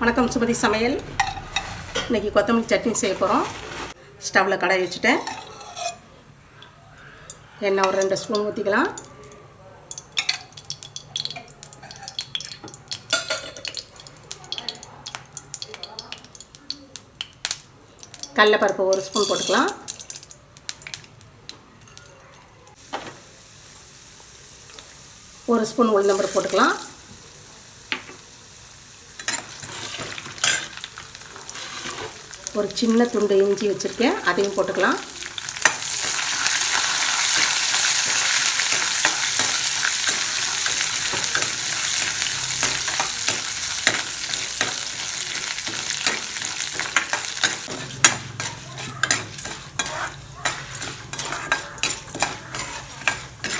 வணக்கம் சுமதி சமையல். இன்றைக்கி கொத்தமல்லி சட்னி செய்ய போகிறோம் ஸ்டவ்வில் கடாய் வச்சுட்டேன். எண்ணெய் ஒரு ரெண்டு ஸ்பூன் ஊற்றிக்கலாம் கடலப்பருப்பு ஒரு ஸ்பூன் போட்டுக்கலாம். ஒரு ஸ்பூன் உளுந்தம்பருப்பு போட்டுக்கலாம். ஒரு சின்ன துண்டு இஞ்சி வச்சுருக்கேன். அதையும் போட்டுக்கலாம்.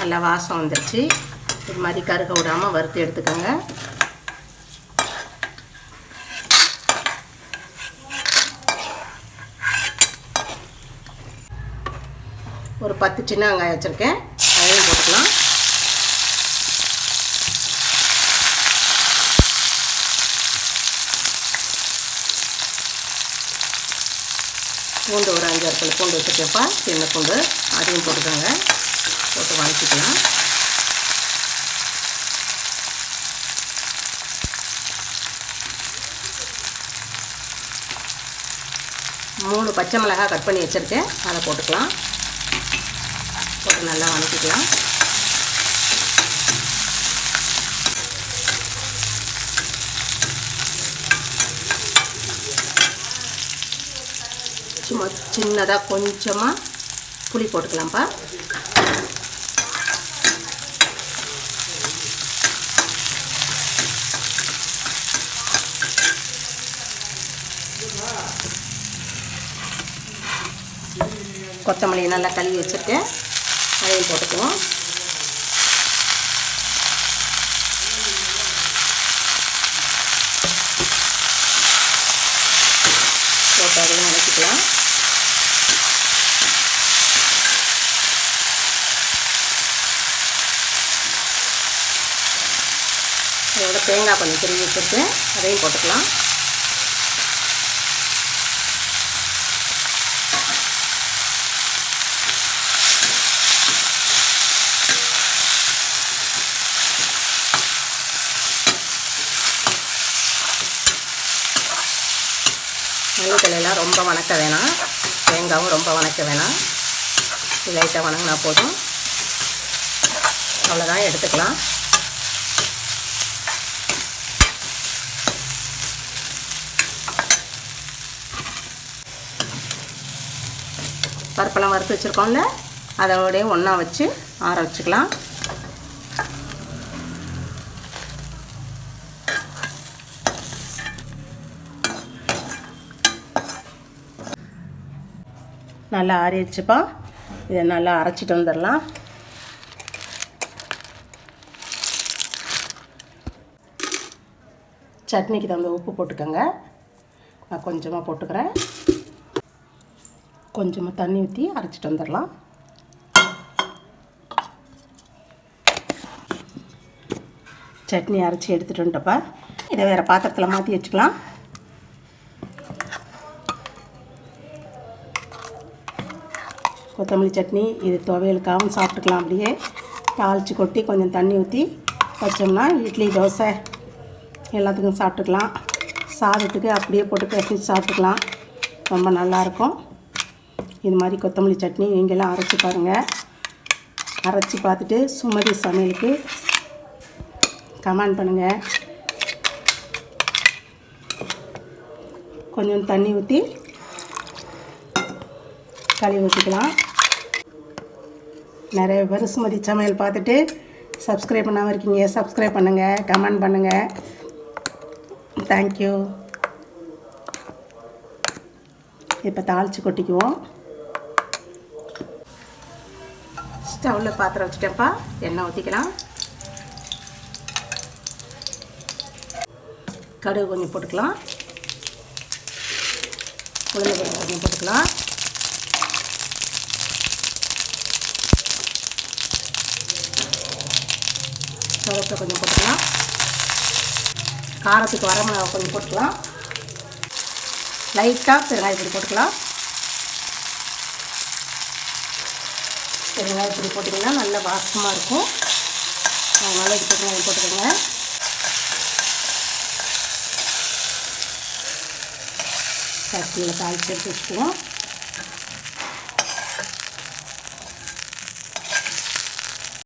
நல்லா வாசம் வந்துடுச்சு இது மாதிரி கருக விடாமல் வறுத்து எடுத்துக்கோங்க. ஒரு பத்து சின்ன வெங்காயம் வச்சுருக்கேன். அதையும் போட்டுக்கலாம் பூண்டு ஒரு அஞ்சாறு பல் பூண்டு வச்சுருக்கேன்ப்பா. சின்ன பூண்டு அதையும் போட்டுக்கோங்க. போட்டு வதக்கிக்கலாம். மூணு பச்சை மிளகாய் கட் பண்ணி வச்சுருக்கேன். அதை போட்டுக்கலாம். போட்டு நல்லா வதக்கிக்கலாம் சும்மா சின்னதாக கொஞ்சமாக புளி போட்டுக்கலாம்ப்பா. கொத்தமல்லியை நல்லா கழுவி வச்சுருக்கேன். அதையும் போட்டுக்குவோம். போட்டு அதையும் வதக்கிக்கலாம் அதோட தேங்காய் கொஞ்சம் திருவி வச்சுருக்கேன். அதையும் போட்டுக்கலாம். மல்லித்தலையெல்லாம் ரொம்ப வணக்க வேணாம். தேங்காவும் ரொம்ப வணக்க வேணாம். லைட்டாக வணங்கினா போதும். அவ்வளோதான் எடுத்துக்கலாம். பருப்பெல்லாம் வறுத்து வச்சுருக்கோம்ல? அதோடய ஒன்றா வச்சு ஆற வச்சுக்கலாம். நல்லா ஆறிடுச்சுப்பா. இதை நல்லா அரைச்சிட்டு வந்துடலாம். சட்னிக்கு தகுந்த உப்பு போட்டுக்கோங்க. நான் கொஞ்சமாக போட்டுக்கிறேன். கொஞ்சமாக தண்ணி ஊற்றி அரைச்சிட்டு வந்துடலாம். சட்னி அரைச்சி எடுத்துகிட்டு வந்துட்டப்பா இதை வேறு பாத்திரத்தில் மாற்றி வச்சுக்கலாம். கொத்தமல்லி சட்னி இது துவையலுக்காகவும் சாப்பிட்டுக்கலாம் அப்படியே. தாளித்து கொட்டி கொஞ்சம் தண்ணி ஊற்றி வச்சோம்னா இட்லி தோசை எல்லாத்துக்கும் சாப்பிட்டுக்கலாம். சாதத்துக்கு அப்படியே போட்டு பிசைஞ்சு சாப்பிட்டுக்கலாம். ரொம்ப நல்லாயிருக்கும். இது மாதிரி கொத்தமல்லி சட்னி நீங்களாம் அரைச்சி பாருங்கள் அரைச்சி பார்த்துட்டு சுமதி சமையலுக்கு கமெண்ட் பண்ணுங்கள் கொஞ்சம் தண்ணி ஊற்றி கழுவி ஊற்றிக்கலாம் நிறைய பேர் சுமதி சமையல் பார்த்துட்டு சப்ஸ்கிரைப் பண்ணாமல் இருக்கீங்க சப்ஸ்கிரைப் பண்ணுங்கள் கமெண்ட் பண்ணுங்கள் தேங்க்யூ இப்போ தாளித்து கொட்டிக்குவோம். ஸ்டவ்வில் பாத்திரம் வச்சுட்டேன்ப்பா. எண்ணெய் ஊற்றிக்கலாம் கடுகு கொஞ்சம் போட்டுக்கலாம். உளுந்து கொஞ்சம் போட்டுக்கலாம். கருவேப்பிலை கொஞ்சம் போட்டுக்கலாம். காரத்துக்கு வரமிளகா கொஞ்சம் போட்டுக்கலாம். லைட்டாக பெருங்காய பொடி போட்டுக்கலாம். பெருங்காய பொடி போட்டிங்கன்னா நல்ல வாசமாக இருக்கும். அதனால் இது பெருங்காயம் போட்டுக்கோங்க. சட்டியில் தாளிச்சு எடுத்து வச்சுக்குவோம்.